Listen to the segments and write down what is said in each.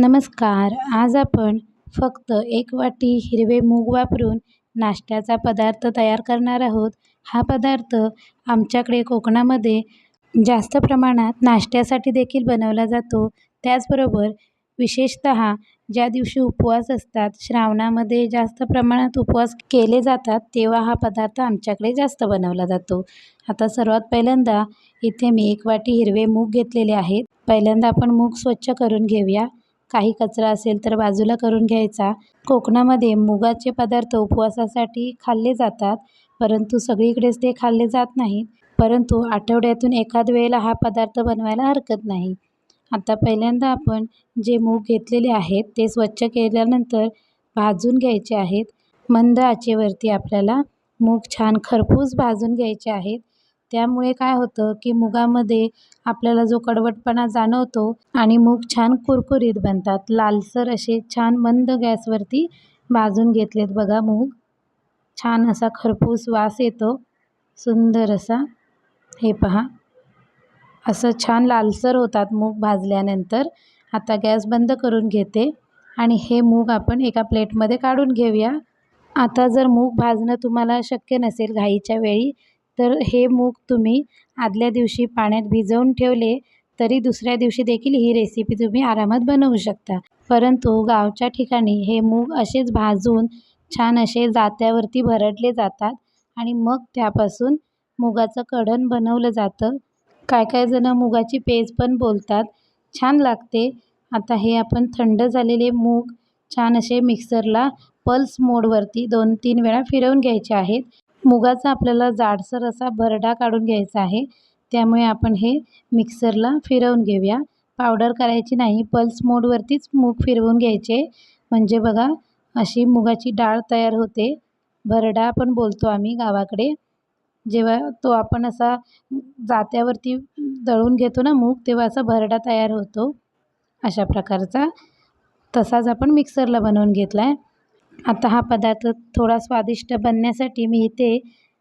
नमस्कार. आज आपण फक्त एक वाटी हिरवे मूग वापरून नाश्त्याचा पदार्थ तयार करणार आहोत. हा पदार्थ आमच्याकडे कोकणामध्ये जास्त प्रमाणात नाश्त्यासाठी देखील बनवला जातो. त्याचबरोबर विशेषतः ज्या दिवशी उपवास असतात श्रावणामध्ये जास्त प्रमाणात उपवास केले जातात तेव्हा हा पदार्थ आमच्याकडे जास्त बनवला जातो. आता सर्वात पहिल्यांदा इथे मी एक वाटी हिरवे मूग घेतलेले आहेत. पहिल्यांदा आपण मूग स्वच्छ करून घेऊया. काही कचरा असेल तर बाजूला करून घ्यायचा. कोकणामध्ये मुगाचे पदार्थ उपवासासाठी खाल्ले जातात परंतु सगळीकडेच ते खाल्ले जात नाहीत. परंतु आठवड्यातून एखाद वेळेला हा पदार्थ बनवायला हरकत नाही. आता पहिल्यांदा आपण जे मूग घेतलेले आहेत ते स्वच्छ केल्यानंतर भाजून घ्यायचे आहेत. मंद आचेवरती आपल्याला मूग छान खरपूस भाजून घ्यायचे आहेत. त्यामुळे काय होतं की मुगामध्ये आपल्याला जो कडवटपणा जाणवतो आणि मूग छान कुरकुरीत बनतात लालसर असे छान मंद गॅसवरती भाजून घेतलेत बघा मूग. छान असा खरपूस वास येतो सुंदर असा. हे पहा. असं छान लालसर होतात मूग भाजल्यानंतर. आता गॅस बंद करून घेते आणि हे मूग आपण एका प्लेटमध्ये काढून घेऊया. आता जर मूग भाजणं तुम्हाला शक्य नसेल घाईच्या वेळी तर हे मूग तुम्ही आदल्या दिवशी पाण्यात भिजवून ठेवले तरी दुसऱ्या दिवशी देखील ही रेसिपी तुम्ही आरामात बनवू शकता. परंतु गावच्या ठिकाणी हे मूग असेच भाजून छान असे जात्यावरती भरडले जातात आणि मग त्यापासून मुगाचं कढण बनवलं जातं. काय काय जणं मुगाची पेज पण बोलतात. छान लागते. आता हे आपण थंड झालेले मूग छान असे मिक्सरला पल्स मोडवरती दोन तीन वेळा फिरवून घ्यायचे आहेत. मुगाचा आपल्याला जाडसर असा भरडा काढून घ्यायचा आहे. त्यामुळे आपण हे मिक्सरला फिरवून घेऊया. पावडर करायची नाही पल्स मोडवरतीच मूग फिरवून घ्यायचे. म्हणजे बघा अशी मुगाची डाळ तयार होते. भरडा पण बोलतो आम्ही गावाकडे. जेव्हा तो आपण असा जात्यावरती दळून घेतो ना मूग तेव्हा असा भरडा तयार होतो. अशा प्रकारचा तसाच आपण मिक्सरला बनवून घेतला आहे आता हा पदार्थ थोडा स्वादिष्ट बनण्यासाठी मी इथे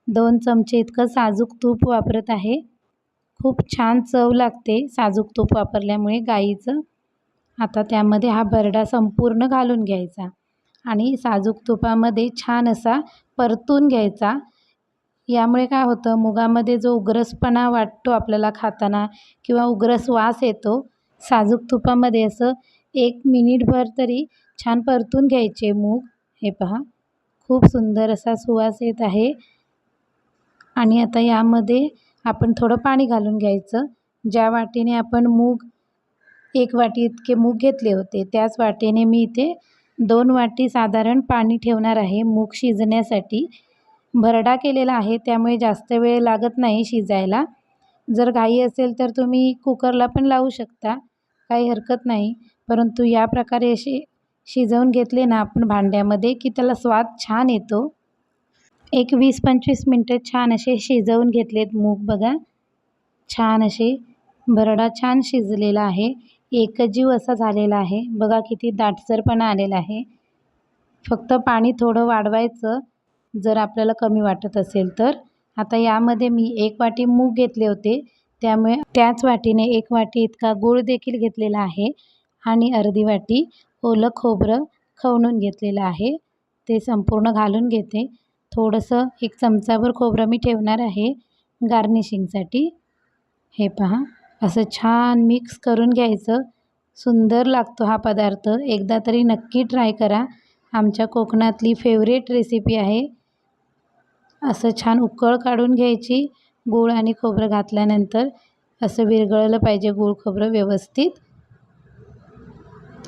दोन चमचे इतकं साजूक तूप वापरत आहे. खूप छान चव लागते साजूक तूप वापरल्यामुळे गाईचं. आता त्यामध्ये हा बरडा संपूर्ण घालून घ्यायचा आणि साजूक तुपामध्ये छान असा परतून घ्यायचा. यामुळे काय होतं मुगामध्ये जो उग्रसपणा वाटतो आपल्याला खाताना किंवा उग्रस वास येतो साजूक तुपामध्ये असं एक मिनिटभर तरी छान परतून घ्यायचे मूग. हे पहा. खूप सुंदर असा सुवास येत आहे. आणि आता यामध्ये आपण थोडं पाणी घालून घ्यायचं. ज्या वाटीने आपण मूग एक वाटी इतके मूग घेतले होते त्याच वाटीने मी इथे दोन वाटी साधारण पाणी ठेवणार आहे मूग शिजण्यासाठी. भरडा केलेला आहे त्यामुळे जास्त वेळ लागत नाही शिजायला. जर घाई असेल तर तुम्ही कुकरला पण लावू शकता काही हरकत नाही. परंतु या प्रकारे अशी शिजवून घेतले ना आपण भांड्यामध्ये की त्याला स्वाद छान येतो. एक वीस पंचवीस मिनटं छान असे शिजवून घेतलेत मूग बघा. छान असे भरडा छान शिजलेला आहे. एकजीव असा झालेला आहे. बघा किती दाटसरपणा आलेला आहे. फक्त पाणी थोडं वाढवायचं. जर आपल्याला कमी वाटत असेल तर. आता यामध्ये मी एक वाटी मूग घेतले होते. त्यामुळे त्याच वाटीने एक वाटी इतका गूळ देखील घेतलेला आहे. आणि अर्धी वाटी ओलं खोबरं खवणून घेतलेलं आहे. ते संपूर्ण घालून घेते. थोडंसं एक चमचाभर खोबरं मी ठेवणार आहे गार्निशिंगसाठी. हे पहा असं छान मिक्स करून घ्यायचं. सुंदर लागतो हा पदार्थ. एकदा तरी नक्की ट्राय करा. आमच्या कोकणातली फेवरेट रेसिपी आहे. असं छान उकळ काढून घ्यायची. गूळ आणि खोबरं घातल्यानंतर असं विरघळलं पाहिजे गूळ खोबरं व्यवस्थित.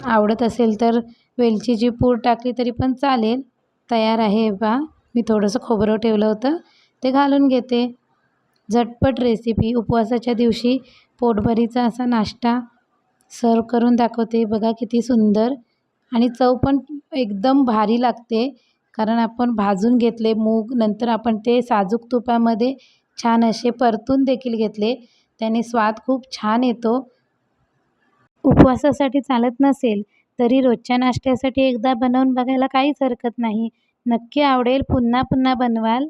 आवडत असेल तर वेलचीची पूड टाकली तरी पण चालेल. तयार आहे बा. मी थोडंसं खोबरं ठेवलं होतं. ते घालून घेते. झटपट रेसिपी उपवासाच्या दिवशी पोटभरीचा असा नाश्ता सर्व करून दाखवते. बघा किती सुंदर आणि चव पण एकदम भारी लागते. कारण आपण भाजून घेतले मूग नंतर आपण ते साजूक तुपामध्ये छान असे परतून देखील घेतले. त्याने स्वाद खूप छान येतो. उपवासासाठी चालत नसेल तरी रोजच्या नाश्त्यासाठी एकदा बनवून बघायला काहीच हरकत नाही. नक्की आवडेल पुन्हा पुन्हा बनवाल.